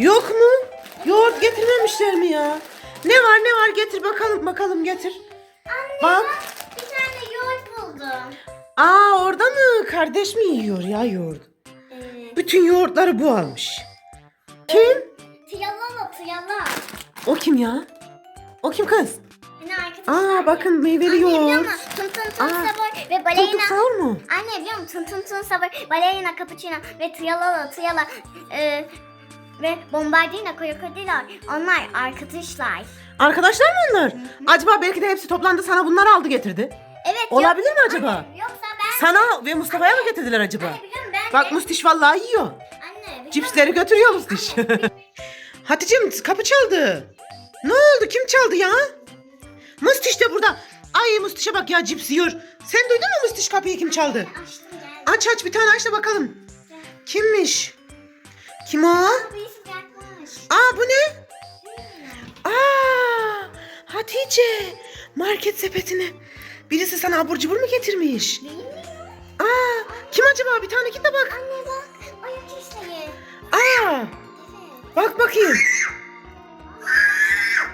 Yok mu? Yoğurt getirmemişler mi ya? Ne var ne var getir bakalım bakalım getir. Anne Bak. bak bir tane yoğurt buldum. Aa orada mı? Kardeş mi yiyor ya yoğurt? Bütün yoğurtları bu almış. Kim? tıyala tıyala. O kim ya? O kim kız? Arkadaşlar. Aa bakın meyveli Anne yoğurt. musun? Tın tın tın Aa, sabır ve Tutuk balerina. sağır mı? Anne biliyor musun? Tın tın tın sabır, balerina, cappuccino ve tıyala tıyala. Ee, ve bombardino, krokodilo. Onlar arkadaşlar. Arkadaşlar mı onlar? Acaba belki de hepsi toplandı sana bunları aldı getirdi. Evet. Olabilir yok- mi acaba? Anne, yoksa ben... Sana ve Mustafa'ya mı getirdiler acaba? Anne biliyorum ben Bak de- Mustiş vallahi yiyor. Anne. Cipsleri götürüyor Mustiş. Hatice'm kapı çaldı. Ne oldu? Kim çaldı ya? Mustiş de burada. Ay Mustiş'e bak ya cips yiyor. Sen duydun mu Mustiş kapıyı kim çaldı? Aç aç bir tane aç da bakalım. Kimmiş? Kim o? Aa bu ne? Aa Hatice. Market sepetine. Birisi sana abur cubur mu getirmiş? Değil mi? Aa kim acaba? Bir tane git de bak. Anne bak. Ayak işleyi. Aa Evet. bak bakayım.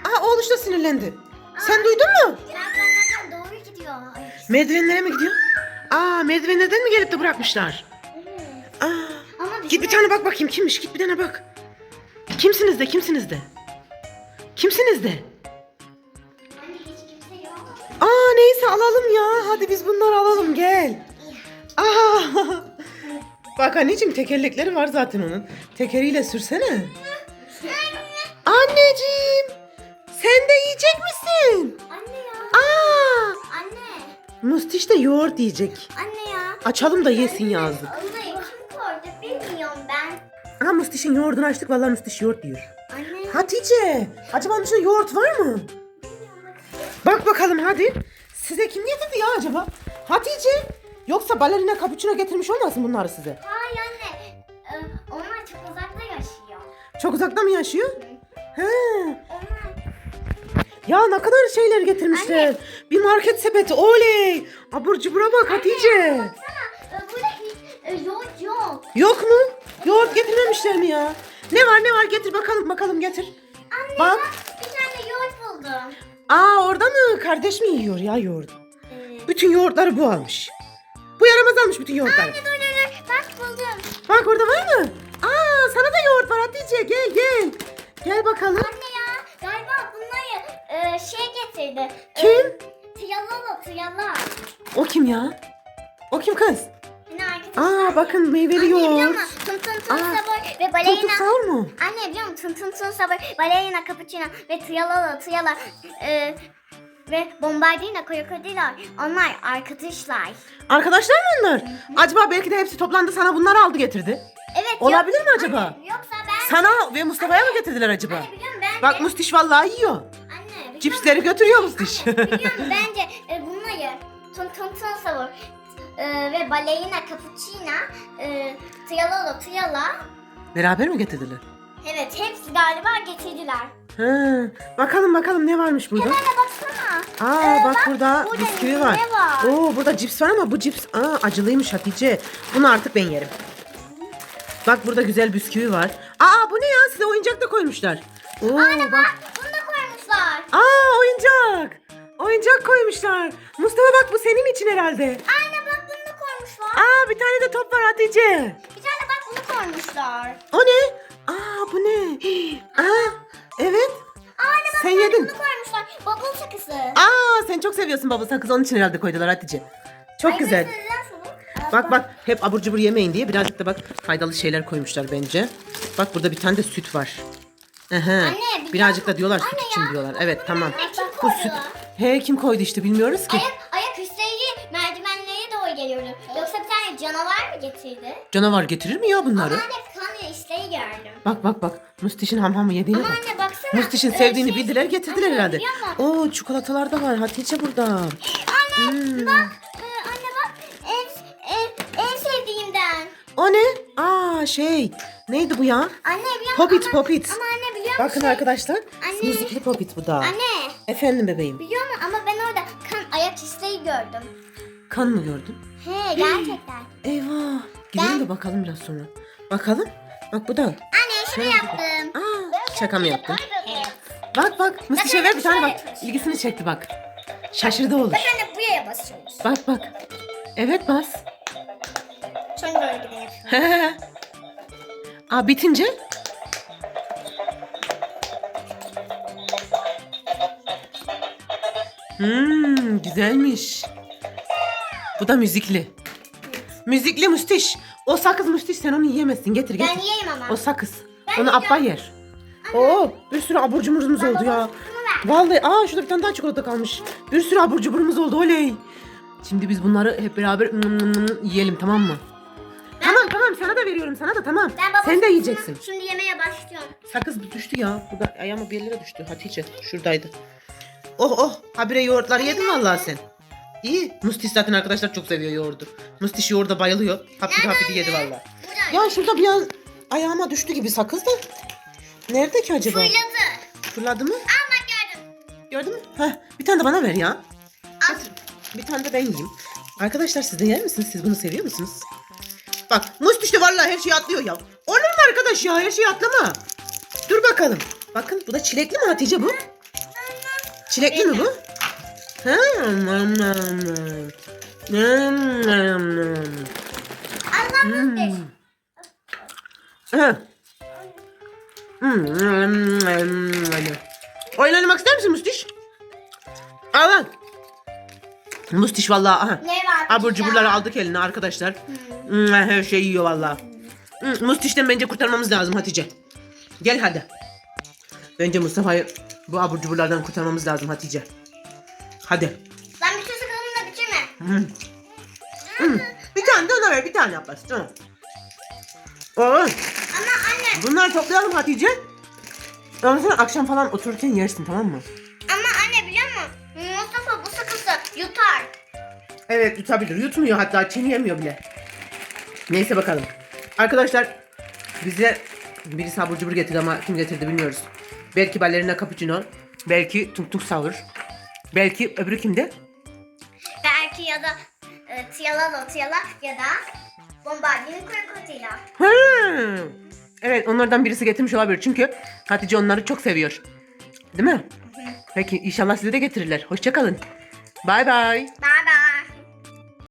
Aa oğluş da sinirlendi. Sen duydun mu? Merdivenlerden doğru gidiyor. Merdivenlere mi gidiyor? Aa merdivenlerden mi gelip de bırakmışlar? Git bir tane bak bakayım kimmiş? Git bir tane bak. Kimsiniz de kimsiniz de? Kimsiniz de? Anne hiç kimse yok. Aa neyse alalım ya. Hadi biz bunları alalım gel. Aa. Bak anneciğim tekerlekleri var zaten onun. Tekeriyle sürsene. Anneciğim. Sen de yiyecek misin? Anne ya. Aa. Anne. Mustiş de yoğurt yiyecek. Anne ya. Açalım da yesin yazdık. Aa Mustiş'in yoğurdunu açtık. Vallahi Mustiş yoğurt diyor. Anne. Hatice. Acaba onun içinde yoğurt var mı? Bak bakalım hadi. Size kim getirdi ya acaba? Hatice. Yoksa balerina cappuccino getirmiş olmasın bunları size? Hayır anne. Ee, onlar çok uzakta yaşıyor. Çok uzakta mı yaşıyor? He. Onlar Ya ne kadar şeyler getirmişler. Anne. Bir market sepeti. Oley. Abur cubura bak Hatice. Baksana e, burada hiç e, yoğurt yok. Yok mu? Yoğurt getirmemişler mi ya? Ne var ne var getir bakalım bakalım getir. Anne Bak. bak bir tane yoğurt buldum. Aa orada mı? Kardeş mi yiyor ya yoğurt? Ee, Bütün yoğurtları bu almış. Bu yaramaz almış bütün yoğurtları. Anne dur dur dur. Bak buldum. Bak orada var mı? Aa sana da yoğurt var Hatice gel gel. Gel bakalım. Anne ya galiba bunları e, şey getirdi. E, Kim? Tıyala tıyala. O kim ya? O kim kız? Aa bakın meyveli Anne yoğurt. Tın tın tın Aa, sabır ve balerina. sağır mı? Anne biliyor musun? Tın tın tın sabır, balerina, cappuccino ve tıyala tıyala. E, ve bombardino, krokodilo. Onlar arkadaşlar. Arkadaşlar mı onlar? Acaba belki de hepsi toplandı sana bunları aldı getirdi. Evet. Olabilir yok- mi acaba? Anne, yoksa ben... Sana ve Mustafa'ya mı getirdiler acaba? Anne biliyorum ben Bak de... Mustiş vallahi yiyor. Anne. Cipsleri götürüyor Mustiş. Biliyorum bence e, bunları tın tın tın sabır e, ve balerina, cappuccino, e, tıyala tıyala. Beraber mi getirdiler? Evet hepsi galiba getirdiler. Ha, bakalım bakalım ne varmış burada? Hemen de baksana. Aa Ee, bak, bak, burada burada bisküvi ne var. var? Oo burada cips var ama bu cips aa acılıymış Hatice. Bunu artık ben yerim. Bak burada güzel bisküvi var. Aa bu ne ya size oyuncak da koymuşlar. Oo Anne bak. bak bunu da koymuşlar. Aa oyuncak. Oyuncak koymuşlar. Mustafa bak bu senin için herhalde. Anne bir tane de top var Hatice. Bir tane bak bunu koymuşlar. O ne? Aa bu ne? Aa evet. Anne bak Sen yedin. bunu koymuşlar. Bubble sakısı. Aa sen çok seviyorsun baba sakız onun için herhalde koydular Hatice. Çok Ay, güzel. Bak bak hep abur cubur yemeyin diye birazcık da bak faydalı şeyler koymuşlar bence. Bak burada bir tane de süt var. Aha. Anne, bir birazcık da diyorlar süt Anne için ya, diyorlar. Evet tamam. Kim Bu koydu? süt. He kim koydu işte bilmiyoruz ki. Ayak, Canavar getirir mi ya bunları? Ama anne kan üstleri gördüm. Bak bak bak. Mustiş'in hamhamı yediğine Ama bak. anne baksana. Mustiş'in sevdiğini şey- bildiler getirdiler Anne, herhalde. biliyor musun? Oo çikolatalar da var Hatice burada. Anne Hmm. bak. e, anne bak. En, en, en sevdiğimden. O ne? Aa şey. Neydi bu ya? Anne biliyor musun? Popit, Ama- popit. Ama anne biliyor musun? Bakın arkadaşlar. Anne. Müzikli popit bu da. Anne Efendim bebeğim. biliyor musun? Ama ben orada kan ayak izleri gördüm. Kan mı gördün? He gerçekten. Eyvah. Gidelim de bakalım biraz sonra. Bakalım. Bak bu da. Anne şunu yaptım. Aa Şaka mı yaptın? Evet. Bak bak Mustiş'e ver bir tane bak. İlgisini çekti bak. Şaşırdı olur. Bak anne buraya basıyoruz. Bak bak. Evet bas. Sonra böyle de yapıyoruz. Aa bitince? Hmm, güzelmiş. Bu da müzikli. Müzikli Mustiş. O sakız Mustiş sen onu yiyemezsin. Getir getir. Ben yiyeyim ama. O sakız. Ben Onu Abba yiyeceğim. yer. Oo, bir sürü abur cuburumuz oldu ya. Vallahi aa şurada bir tane daha çikolata kalmış. Bir sürü abur cuburumuz oldu oley. Şimdi biz bunları hep beraber mm, mm, mm, yiyelim tamam mı? Tamam tamam sana da veriyorum sana da tamam. Sen de yiyeceksin. Şimdi yemeye başlıyorum. Sakız düştü ya. Burada ayağıma bir yere düştü Hatice. Şuradaydı. Oh oh. Habire yoğurtları yedin vallahi sen. İyi. Mustiş zaten arkadaşlar çok seviyor yoğurdu. Mustiş yoğurda bayılıyor. Hapidi hapidi yedi vallahi. Burada. Ya şurada bir an ayağıma düştü gibi sakız da. Nerede ki acaba? Fırladı. Fırladı mı? Al bak gördüm. Gördün mü? Heh, bir tane de bana ver ya. Al. Bir tane de ben yiyeyim. Arkadaşlar siz de yer misiniz? Siz bunu seviyor musunuz? Bak muz düştü vallahi her şey atlıyor ya. Olur mu arkadaş ya her şey atlama. Dur bakalım. Bakın bu da çilekli mi Hatice bu? Çilekli mi bu? Nam. Oyun oynamak ister misin Mustiş? Al lan. Mustiş vallahi aha. Ne var? Abur cuburları aldık eline arkadaşlar. Hmm, Her şey yiyor valla. Hmm, Mustiş'ten bence kurtarmamız lazım Hatice. Gel hadi. Bence Mustafa'yı bu abur cuburlardan kurtarmamız lazım Hatice. Hadi. Lan bütün sıkılımı da bitirme. Hmm. Hmm. Bir tane de ona ver bir tane Abbas. Tamam. Oo, Ama anne. bunları toplayalım Hatice. Ondan sonra akşam falan otururken yersin tamam mı? Ama anne biliyor musun? Mustafa bu sıkısı yutar. Evet yutabilir. Yutmuyor hatta çiğneyemiyor bile. Neyse bakalım. Arkadaşlar bize birisi abur cubur getirdi ama kim getirdi bilmiyoruz. Belki balerina cappuccino. Belki tung tung savur. Belki öbürü kimdi? Belki ya da e, tiyala tiyala ya da bombardinin krokodila. Hmm. Evet onlardan birisi getirmiş olabilir. Çünkü Hatice onları çok seviyor. Değil mi? Peki inşallah size de getirirler. Hoşçakalın. Bay bay. Bye.